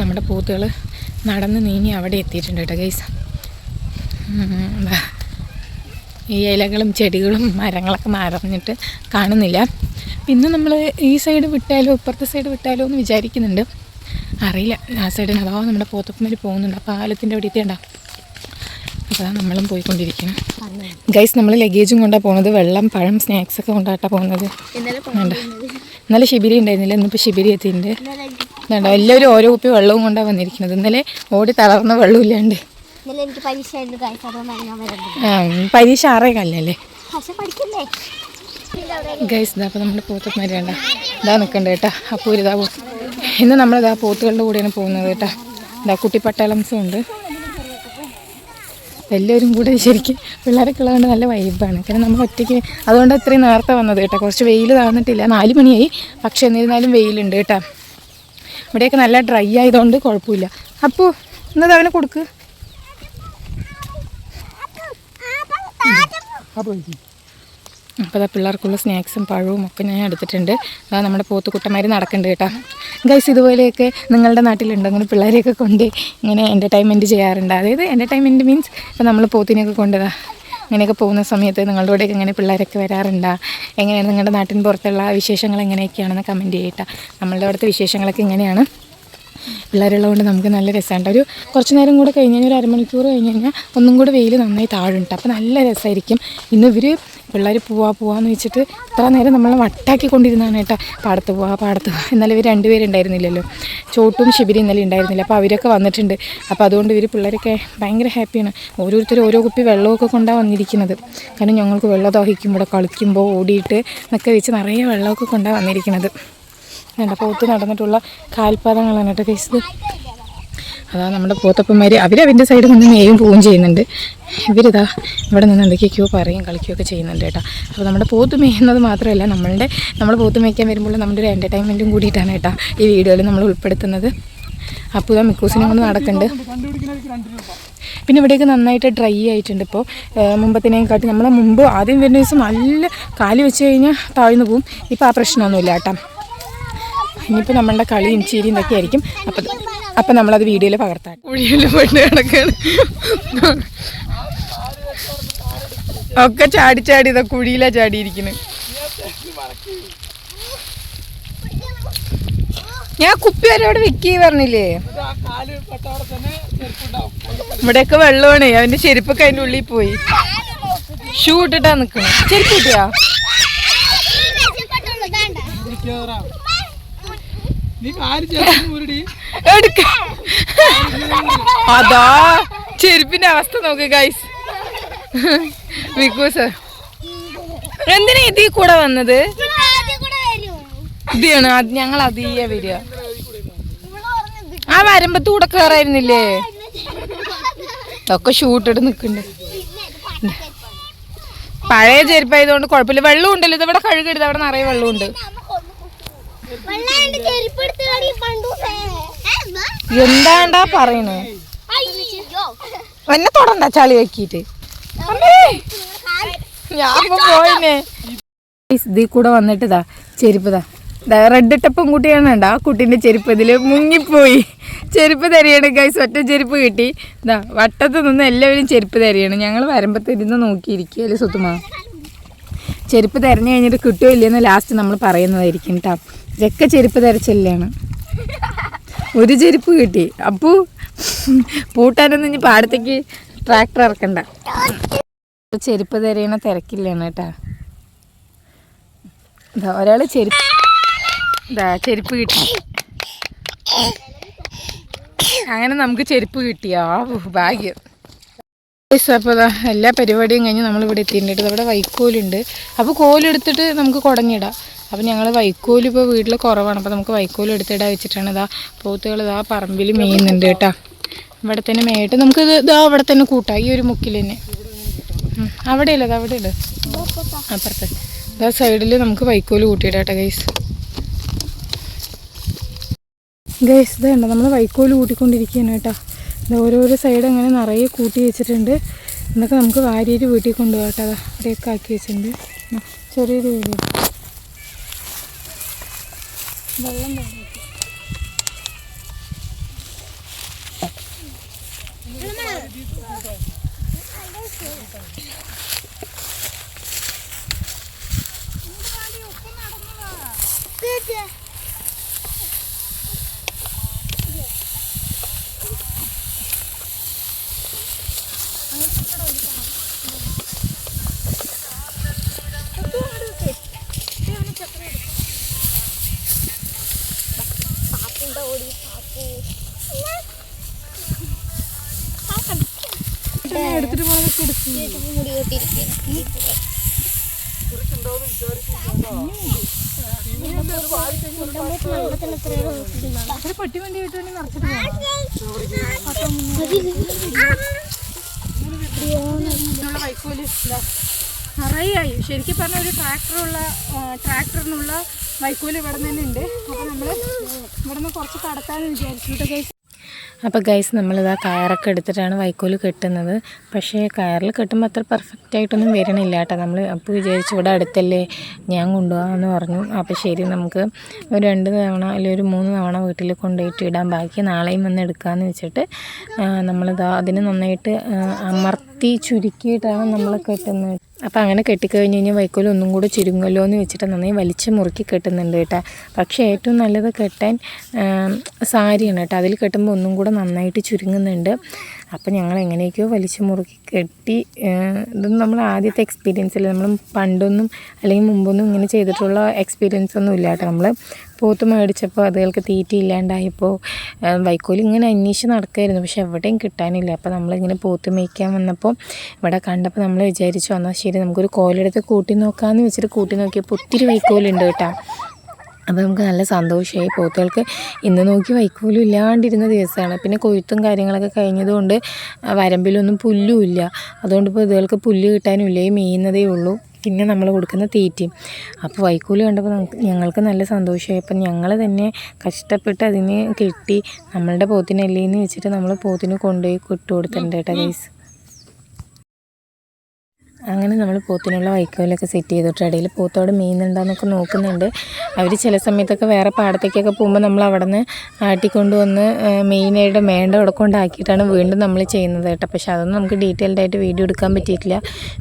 നമ്മുടെ പോത്തുകൾ നടന്ന് നീങ്ങി അവിടെ എത്തിയിട്ടുണ്ട് കേട്ടോ ഗൈസ് ഈ ഇലകളും ചെടികളും മരങ്ങളൊക്കെ നിറഞ്ഞിട്ട് കാണുന്നില്ല. പിന്നെ നമ്മൾ ഈ സൈഡ് വിട്ടാലോ ഇപ്പുറത്തെ സൈഡ് വിട്ടാലോ എന്ന് വിചാരിക്കുന്നുണ്ട്. അറിയില്ല. ആ സൈഡിന് അഥവാ നമ്മുടെ പോത്തപ്പമ്മയിൽ പോകുന്നുണ്ട്. അപ്പോൾ ആലത്തിന്റെ അവിടെ എത്തിയുണ്ടാവും അപ്പോൾ നമ്മളും പോയിക്കൊണ്ടിരിക്കണം ഗൈസ് നമ്മൾ ലഗേജും കൊണ്ടാണ് പോകുന്നത് വെള്ളം പഴം സ്നാക്സ് ഒക്കെ കൊണ്ടാട്ടാണ് പോകുന്നത് ഇന്നലെ ശിബിരി ഉണ്ടായിരുന്നില്ല. ഇന്നിപ്പോൾ ശിബിരി എത്തിയിട്ടുണ്ട്. വേണ്ട എല്ലാവരും ഓരോ കുപ്പി വെള്ളവും കൊണ്ടാണ് വന്നിരിക്കുന്നത്. ഇന്നലെ ഓടി തളർന്ന വെള്ളമില്ലാണ്ട്. ഇല്ലാണ്ട് പരീക്ഷ ആറേ കല്ലല്ലേ ഗൈസ് ഇതാ അപ്പോൾ നമ്മുടെ പോത്ത് വേണ്ട ഇതാ നിൽക്കണ്ട കേട്ടാ അപ്പോൾ ഇതാ പോ ഇന്ന് നമ്മളിതാ പോത്തുകളുടെ കൂടെയാണ് പോകുന്നത് കേട്ടാ. ഇതാ കുട്ടി പട്ടാളംസും ഉണ്ട്. എല്ലാവരും കൂടെ ശരിക്കും പിള്ളേരൊക്കെ ഉള്ളതുകൊണ്ട് നല്ല വൈബാണ് കാരണം നമ്മൾ ഒറ്റയ്ക്ക് അതുകൊണ്ട് അത്രയും നേരത്തെ വന്നത് കേട്ടോ. കുറച്ച് വെയിൽ താഴ്ന്നിട്ടില്ല നാല് മണിയായി. പക്ഷെ എന്നിരുന്നാലും വെയിലുണ്ട് കേട്ടോ. ഇവിടെയൊക്കെ നല്ല ഡ്രൈ ആയതുകൊണ്ട് കുഴപ്പമില്ല. അപ്പോൾ എന്നത് അവനെ കൊടുക്ക്. അപ്പോൾ പിള്ളേർക്കുള്ള സ്നാക്സും പഴവും ഒക്കെ ഞാൻ എടുത്തിട്ടുണ്ട്. അതാ നമ്മുടെ പോത്തുകുട്ടന്മാർ നടക്കുന്നുണ്ട് കേട്ടോ. ഗൈസ് ഇതുപോലെയൊക്കെ നിങ്ങളുടെ നാട്ടിലുണ്ടോ? അങ്ങനെ പിള്ളേരെയൊക്കെ കൊണ്ട് ഇങ്ങനെ എന്റർടൈൻമെന്റ് ചെയ്യാറുണ്ട്. അതായത് എന്റർടൈൻമെന്റ് മീൻസ് ഇപ്പോൾ നമ്മൾ പോത്തിനെയൊക്കെ കൊണ്ടുതാ. ഇങ്ങനെയൊക്കെ പോകുന്ന സമയത്ത് നിങ്ങളുടെ കൂടെയൊക്കെ എങ്ങനെ പിള്ളേരൊക്കെ വരാറുണ്ടോ? എങ്ങനെയാണ് നിങ്ങളുടെ നാട്ടിൻ പുറത്തുള്ള വിശേഷങ്ങൾ എങ്ങനെയൊക്കെയാണെന്ന് കമന്റ് ചെയ്യട്ടോ നമ്മളുടെ അവിടുത്തെ വിശേഷങ്ങളൊക്കെ ഇങ്ങനെയാണ്. പിള്ളേരുള്ളതുകൊണ്ട് നമുക്ക് നല്ല രസമുണ്ട്. ഒരു കുറച്ച് നേരം കൂടെ കഴിഞ്ഞ് കഴിഞ്ഞാൽ ഒരു അരമണിക്കൂർ കഴിഞ്ഞ് കഴിഞ്ഞാൽ ഒന്നും കൂടെ വെയിൽ നന്നായി താഴുണ്ട് അപ്പോൾ നല്ല രസമായിരിക്കും. ഇന്ന് ഇവർ പിള്ളേർ പോവാ പോവാന്ന് വെച്ചിട്ട് ഇത്ര നേരം നമ്മളെ വട്ടാക്കി കൊണ്ടിരുന്നതാണ് കേട്ടോ. പാടത്ത് പോവാ പാടത്ത് പോവാ. എന്നാലും ഇവർ രണ്ടുപേരുണ്ടായിരുന്നില്ലല്ലോ. ചോട്ടും ശിബിരി ഇന്നലെ ഉണ്ടായിരുന്നില്ല. അപ്പോൾ അവരൊക്കെ വന്നിട്ടുണ്ട്. അപ്പോൾ അതുകൊണ്ട് ഇവർ പിള്ളേരൊക്കെ ഭയങ്കര ഹാപ്പിയാണ്. ഓരോരുത്തർ ഓരോ കുപ്പി വെള്ളമൊക്കെ കൊണ്ടാണ് വന്നിരിക്കുന്നത്. കാരണം ഞങ്ങൾക്ക് വെള്ളം ദാഹിക്കുമ്പോൾ കളിക്കുമ്പോൾ ഓടിയിട്ട് എന്നൊക്കെ വെച്ച് നിറയെ വെള്ളമൊക്കെ കൊണ്ടാണ് വന്നിരിക്കുന്നത്. വേണ്ട പോത്ത് നടന്നിട്ടുള്ള കാൽപാദങ്ങളാണ് കേട്ടോ കേസ് അതാ നമ്മുടെ പോത്തപ്പന്മാർ അവരവന്റെ സൈഡിൽ നിന്ന് മേയും പോവുകയും ചെയ്യുന്നുണ്ട്. ഇവരിതാ ഇവിടെ നിന്ന് എന്തൊക്കെയൊക്കെയോ പറയും കളിക്കുകയൊക്കെ ചെയ്യുന്നുണ്ട് കേട്ടോ. അപ്പോൾ നമ്മുടെ പോത്ത് മേയുന്നത് മാത്രമല്ല നമ്മളുടെ നമ്മൾ പോത്ത് മേയ്ക്കാൻ വരുമ്പോൾ നമ്മുടെ ഒരു എന്റർടൈൻമെന്റും കൂടിയിട്ടാണ് കേട്ടോ ഈ വീഡിയോയിൽ നമ്മൾ ഉൾപ്പെടുത്തുന്നത്. അപ്പോൾ ഇതാ മിക്കൂസിനെ കൊണ്ട് നടക്കുന്നുണ്ട്. പിന്നെ ഇവിടെയൊക്കെ നന്നായിട്ട് ഡ്രൈ ആയിട്ടുണ്ട് ഇപ്പോൾ. മുമ്പത്തിനെയും കാട്ടി നമ്മളെ മുമ്പ് ആദ്യം വരുന്ന ദിവസം നല്ല കാൽ വെച്ച് കഴിഞ്ഞാൽ താഴ്ന്നു പോവും. ഇപ്പോൾ ആ പ്രശ്നമൊന്നുമില്ല കേട്ടോ. ഇനിയിപ്പോൾ നമ്മളുടെ കളിയും ചിരിയും ഇതൊക്കെ ആയിരിക്കും. അപ്പം അപ്പം നമ്മളത് വീഡിയോയിൽ പകർത്താം. കുഴിയിൽ പെണ്ണ് കിടക്കാണ് ഒക്കെ ചാടി ചാടി ഇതാ കുഴിയിലാ ചാടിയിരിക്കുന്നത് ഞാൻ കുപ്പി വരെ അവിടെ വെക്കി പറഞ്ഞില്ലേ? ഇവിടെയൊക്കെ വെള്ളമാണ്. അവന്റെ ചെരുപ്പൊക്കെ അതിന്റെ ഉള്ളിൽ പോയി. ഷൂ ഇട്ടിട്ടാ നിക്കണം ചെരുപ്പ് കിട്ടിയാ? അതാ ചെരുപ്പിന്റെ അവസ്ഥ നോക്ക് ഗൈസ് സർ എന്തിനാ ഇതീ കൂടെ വന്നത്? ഇതാണ് അത് ഞങ്ങൾ അതീയ വരിക. ആ വരമ്പത്ത് കൂടെ കയറായിരുന്നില്ലേ ഇതൊക്കെ ഷൂട്ടിട്ട് നിൽക്കുന്നുണ്ട്. പഴയ ചെരുപ്പായതുകൊണ്ട് കുഴപ്പമില്ല. വെള്ളം ഇത് ഇവിടെ കഴുകരുത്. അവിടെ നിറയെ വെള്ളമുണ്ട്. എന്താണ്ടാ പറയണേ? എന്നെ തൊടണ്ട ചളി വെക്കിട്ട്. ഞാൻ പോയിനെ. ഇതിൽ കൂടെ വന്നിട്ട് ഇതാ ചെരുപ്പ് ഇതാ. റെഡ് ടപ്പും കുട്ടിയാണ് ആ കുട്ടീന്റെ ചെരുപ്പ് ഇതിൽ മുങ്ങിപ്പോയി. ചെരുപ്പ് തരികയാണ് ഗൈസ് ഒറ്റ ചെരുപ്പ് കിട്ടി. ഇതാ വട്ടത്ത് നിന്ന് എല്ലാവരും ചെരുപ്പ് തരികയാണ്. ഞങ്ങൾ വരുമ്പത്തിരുന്ന് നോക്കിയിരിക്കുകയല്ലേ സുത്തുമാ ചെരുപ്പ് തിരഞ്ഞു കഴിഞ്ഞിട്ട് കിട്ടുമോ ഇല്ലയെന്ന് ലാസ്റ്റ് നമ്മൾ പറയുന്നതായിരിക്കും കേട്ടോ ഇതൊക്കെ ചെരുപ്പ് തരച്ചല്ലാണ്. ഒരു ചെരുപ്പ് കിട്ടി. അപ്പു പൂട്ടാനൊന്നും ഇനി പാടത്തേക്ക് ട്രാക്ടർ ഇറക്കണ്ട. ചെരുപ്പ് തിരയണ തിരക്കില്ലാണ് കേട്ടാ. ഇതാ ഒരാൾ ചെരുപ്പ് ഇതാ ചെരുപ്പ് കിട്ടി. അങ്ങനെ നമുക്ക് ചെരുപ്പ് കിട്ടിയാ ഭാഗ്യം. അപ്പോൾ എല്ലാ പരിപാടിയും കഴിഞ്ഞ് നമ്മളിവിടെ എത്തിയിട്ടുണ്ട്. ഇവിടെ വൈക്കോലുണ്ട്. അപ്പോൾ കോലെടുത്തിട്ട് നമുക്ക് കുടഞ്ഞിടാം. അപ്പോൾ ഞങ്ങൾ വൈക്കോൽ ഇപ്പോൾ വീട്ടിൽ കുറവാണ്. അപ്പോൾ നമുക്ക് വൈക്കോൽ എടുത്തിടാൻ വെച്ചിട്ടാണ് ഇതാ പോത്തുകൾ ഇതാ പറമ്പിൽ മേയുന്നുണ്ട് കേട്ടോ. ഇവിടെ തന്നെ മേയിട്ട് നമുക്ക് ഇത് ഇതാ അവിടെ തന്നെ കൂട്ടാം. ഈ ഒരു മുക്കിൽ തന്നെ. അവിടെ അവിടെയല്ല അത് അവിടെ ഇട് അപ്പുറത്ത്. ഇതാ സൈഡിൽ നമുക്ക് വൈക്കോൽ കൂട്ടിയിടാം കേട്ടോ ഗൈസ് ഗൈസ് ഇതുണ്ട് നമ്മൾ വൈക്കോൽ കൂട്ടിക്കൊണ്ടിരിക്കുകയാണ് കേട്ടോ. ഇത് ഓരോരോ സൈഡ് അങ്ങനെ നിറയെ കൂട്ടി വെച്ചിട്ടുണ്ട്. എന്നൊക്കെ നമുക്ക് വാരിയിട്ട് വീട്ടിൽ കൊണ്ടുപോകട്ടെ. അതാ ഇവിടെയൊക്കെ ആക്കി വെച്ചിട്ടുണ്ട്. ചെറിയൊരു വീട്. വെള്ളം Good. എടുത്തിട്ട് പോകാനൊക്കെ മുടി വണ്ടി വൈക്കോൽ ഇതാ. നിറയായി ശരിക്കും പറഞ്ഞ ഒരു ട്രാക്ടറുള്ള ട്രാക്ടറിനുള്ള വൈക്കോൽ ഇവിടെ തന്നെ ഉണ്ട്. അപ്പോൾ നമ്മൾ ഇവിടെ നിന്ന് കുറച്ച് കടത്താമെന്ന് വിചാരിച്ചിട്ട് ഗൈസ് അപ്പോൾ ഗൈസ് നമ്മളിതാ കയറൊക്കെ എടുത്തിട്ടാണ് വൈക്കോൽ കെട്ടുന്നത്. പക്ഷേ കയറിൽ കെട്ടുമ്പോൾ അത്ര പെർഫെക്റ്റ് ആയിട്ടൊന്നും വരണില്ല കേട്ടോ നമ്മൾ അപ്പോൾ വിചാരിച്ചു ഇവിടെ അടുത്തല്ലേ ഞാൻ കൊണ്ടുപോകാമെന്ന് പറഞ്ഞു. അപ്പോൾ ശരി നമുക്ക് ഒരു രണ്ട് തവണ അല്ലെങ്കിൽ ഒരു മൂന്ന് തവണ വീട്ടിൽ കൊണ്ടുപോയിട്ട് ഇടാം. ബാക്കി നാളെയും വന്ന് എടുക്കാമെന്ന് വെച്ചിട്ട് നമ്മളിതാ അതിന് നന്നായിട്ട് ആ, അമർത്തി ചുരുക്കിയിട്ടാണ് നമ്മൾ കെട്ടുന്നത്. അപ്പോൾ അങ്ങനെ കെട്ടിക്കഴിഞ്ഞ് കഴിഞ്ഞാൽ വൈക്കോൽ ഒന്നും കൂടെ ചുരുങ്ങല്ലോ എന്ന് വെച്ചിട്ട് നന്നായി വലിച്ച് മുറുക്കി കെട്ടുന്നുണ്ട് കേട്ടോ. പക്ഷേ ഏറ്റവും നല്ലത് കെട്ടാൻ സാരിയാണ് കേട്ടോ. അതിൽ കെട്ടുമ്പോൾ ഒന്നും കൂടെ നന്നായിട്ട് ചുരുങ്ങുന്നുണ്ട്. അപ്പോൾ ഞങ്ങൾ എങ്ങനെയൊക്കെയോ വലിച്ചു മുറുക്കി കെട്ടി ഇതൊന്നും നമ്മൾ ആദ്യത്തെ എക്സ്പീരിയൻസ് അല്ല? നമ്മൾ പണ്ടൊന്നും അല്ലെങ്കിൽ മുമ്പൊന്നും ഇങ്ങനെ ചെയ്തിട്ടുള്ള എക്സ്പീരിയൻസ് ഒന്നും ഇല്ല കേട്ടോ. നമ്മൾ പോത്ത് മേടിച്ചപ്പോൾ അതുകൾക്ക് തീറ്റ ഇല്ലാണ്ടായപ്പോൾ വൈക്കോൽ ഇങ്ങനെ അന്വേഷിച്ച് നടക്കുമായിരുന്നു പക്ഷെ എവിടെയും കിട്ടാനില്ല. അപ്പോൾ നമ്മളിങ്ങനെ പോത്ത് മേയ്ക്കാൻ വന്നപ്പോൾ ഇവിടെ കണ്ടപ്പോൾ നമ്മൾ വിചാരിച്ചു എന്നാൽ ശരി നമുക്കൊരു കോലെടുത്ത് കൂട്ടി നോക്കാമെന്ന് വെച്ചിട്ട് കൂട്ടി നോക്കിയപ്പോൾ ഒത്തിരി വൈക്കോലുണ്ട് കേട്ടോ. അപ്പോൾ നമുക്ക് നല്ല സന്തോഷമായി പോത്തുകൾക്ക് ഇന്ന് നോക്കി വൈക്കോലും ഇല്ലാണ്ടിരുന്ന ദിവസമാണ്. പിന്നെ കൊയ്ത്തും കാര്യങ്ങളൊക്കെ കഴിഞ്ഞതുകൊണ്ട് വരമ്പിലൊന്നും പുല്ലും ഇല്ല അതുകൊണ്ട് ഇപ്പോൾ ഇതുകൾക്ക് പുല്ല് കിട്ടാനും ഇല്ല ഈ മേയുന്നതേ ഉള്ളൂ. പിന്നെ നമ്മൾ കൊടുക്കുന്ന തീറ്റയും. അപ്പോൾ വൈക്കോൽ കണ്ടപ്പോൾ നമുക്ക് ഞങ്ങൾക്ക് നല്ല സന്തോഷമായി. അപ്പം ഞങ്ങൾ തന്നെ കഷ്ടപ്പെട്ട് അതിനെ കെട്ടി നമ്മളുടെ പോത്തിനല്ലേ എന്ന് വെച്ചിട്ട് നമ്മൾ പോത്തിന് കൊണ്ടുപോയി കൊട്ടു കൊടുത്തിട്ടുണ്ട് കേട്ടോ ഗൈസ്. അങ്ങനെ നമ്മൾ പോത്തിനുള്ള വൈക്കോലൊക്കെ സെറ്റ് ചെയ്തിട്ട് ഇടയിൽ പോത്തോട് മീനുണ്ടോയെന്നൊക്കെ നോക്കുന്നുണ്ട്. അവർ ചില സമയത്തൊക്കെ വേറെ പാടത്തേക്കൊക്കെ പോകുമ്പോൾ നമ്മൾ അവിടെ നിന്ന് ആട്ടിക്കൊണ്ടുവന്ന് മെയിനായിട്ട് മേണ്ട അവിടെ കൊണ്ടാക്കിയിട്ടാണ് വീണ്ടും നമ്മൾ ചെയ്യുന്നത് കേട്ടോ. പക്ഷേ അതൊന്നും നമുക്ക് ഡീറ്റെയിൽഡ് ആയിട്ട് വീഡിയോ എടുക്കാൻ പറ്റിയിട്ടില്ല.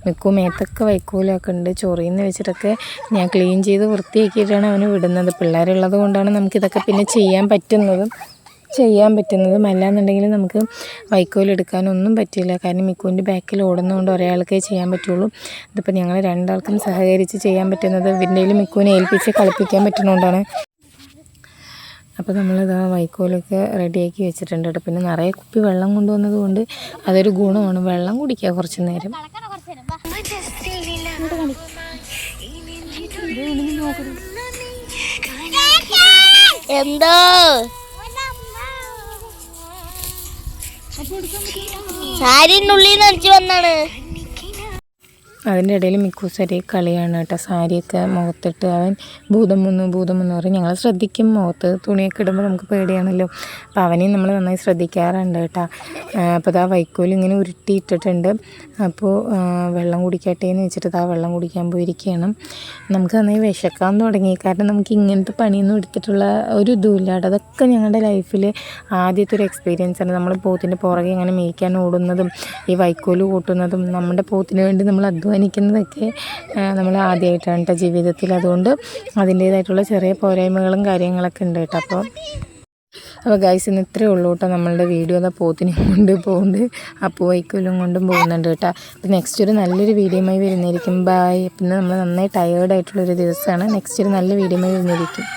മിക്കും മേത്തൊക്കെ വൈക്കോലൊക്കെ ഉണ്ട്. ചൊറിയെന്ന് വെച്ചിട്ടൊക്കെ ഞാൻ ക്ലീൻ ചെയ്ത് വൃത്തിയാക്കിയിട്ടാണ് അവന് വിടുന്നത്. പിള്ളേരുള്ളത് കൊണ്ടാണ് നമുക്കിതൊക്കെ പിന്നെ ചെയ്യാൻ പറ്റുന്നതും. ചെയ്യാൻ പറ്റുന്നതും അല്ലാന്നുണ്ടെങ്കിൽ നമുക്ക് വൈക്കോലെടുക്കാനൊന്നും പറ്റില്ല. കാരണം മിക്കുവിന്റെ ബാക്കിൽ ഓടുന്നതുകൊണ്ട് ഒരാൾക്കേ ചെയ്യാൻ പറ്റുള്ളൂ. ഇതിപ്പോൾ ഞങ്ങൾ രണ്ടാൾക്കും സഹകരിച്ച് ചെയ്യാൻ പറ്റുന്നത് ഇവന്റെ മിക്കുവിനെ ഏൽപ്പിച്ച് കളിപ്പിക്കാൻ പറ്റുന്നതുകൊണ്ടാണ്. അപ്പോൾ നമ്മളിത് ആ വൈക്കോലൊക്കെ റെഡിയാക്കി വെച്ചിട്ടുണ്ട് കേട്ടോ. പിന്നെ നിറയെ കുപ്പി വെള്ളം കൊണ്ടുവന്നത് കൊണ്ട് അതൊരു ഗുണമാണ്. വെള്ളം കുടിക്കുക കുറച്ച് നേരം. എന്തോ? സാരിന്റെ ഉള്ളിൽ നിന്ന് അടിച്ചു വന്നാണ്. അതിന്റെ ഇടയിൽ മിക്കൂസരി കളിയാണ് കേട്ടോ. സാരിയൊക്കെ മുഖത്തിട്ട് അവൻ ഭൂതം വന്നു ഭൂതം വന്നു പറയും ഞങ്ങൾ ശ്രദ്ധിക്കും. മുഖത്ത് തുണിയൊക്കെ ഇടുമ്പോൾ നമുക്ക് പേടിയാണല്ലോ. അപ്പോൾ അവനെയും നമ്മൾ നന്നായി ശ്രദ്ധിക്കാറുണ്ട് കേട്ടോ. അപ്പോൾ ഇതാ വൈക്കോൽ ഇങ്ങനെ ഉരുട്ടിയിട്ടിട്ടുണ്ട്. അപ്പോൾ വെള്ളം കുടിക്കട്ടെ എന്ന് വെച്ചിട്ട് ഇതാ വെള്ളം കുടിക്കാൻ പോയിരിക്കുകയാണ്. നമുക്ക് നന്നായി വിശക്കാൻ തുടങ്ങി. കാരണം നമുക്ക് ഇങ്ങനത്തെ പണിയൊന്നും എടുത്തിട്ടുള്ള ഒരു ഇതുമില്ല കേട്ടോ. അതൊക്കെ ഞങ്ങളുടെ ലൈഫിൽ ആദ്യത്തെ ഒരു എക്സ്പീരിയൻസ് ആണ്. നമ്മൾ പോത്തിന്റെ പുറകെ ഇങ്ങനെ മേയ്ക്കാൻ ഓടുന്നതും ഈ വൈക്കോൽ കൂട്ടുന്നതും നമ്മുടെ പോത്തിന് വേണ്ടി നമ്മൾ അധ്വാനിക്കുന്നതൊക്കെ നമ്മൾ ആദ്യമായിട്ടാണ് കേട്ടോ ജീവിതത്തിൽ. അതുകൊണ്ട് അതിന്റേതായിട്ടുള്ള ചെറിയ പോരായ്മകളും കാര്യങ്ങളൊക്കെ ഉണ്ട് കേട്ടോ അപ്പോൾ അപ്പോൾ ഗൈസ് ഇന്ന് ഇത്രയേ ഉള്ളൂ കേട്ടോ നമ്മളുടെ വീഡിയോ. അതാ പോത്തിനും കൊണ്ട് പോകുന്നുണ്ട് അപ്പോൾ വൈക്കോലും കൊണ്ടും പോകുന്നുണ്ട് കേട്ടോ അപ്പോൾ നെക്സ്റ്റ് ഒരു നല്ലൊരു വീഡിയോയുമായി വരുന്നതായിരിക്കും. ബായ് പിന്നെ നമ്മൾ നന്നായി ടയേർഡായിട്ടുള്ളൊരു ദിവസമാണ്. നെക്സ്റ്റ് ഒരു നല്ല വീഡിയോയുമായി വരുന്നതായിരിക്കും.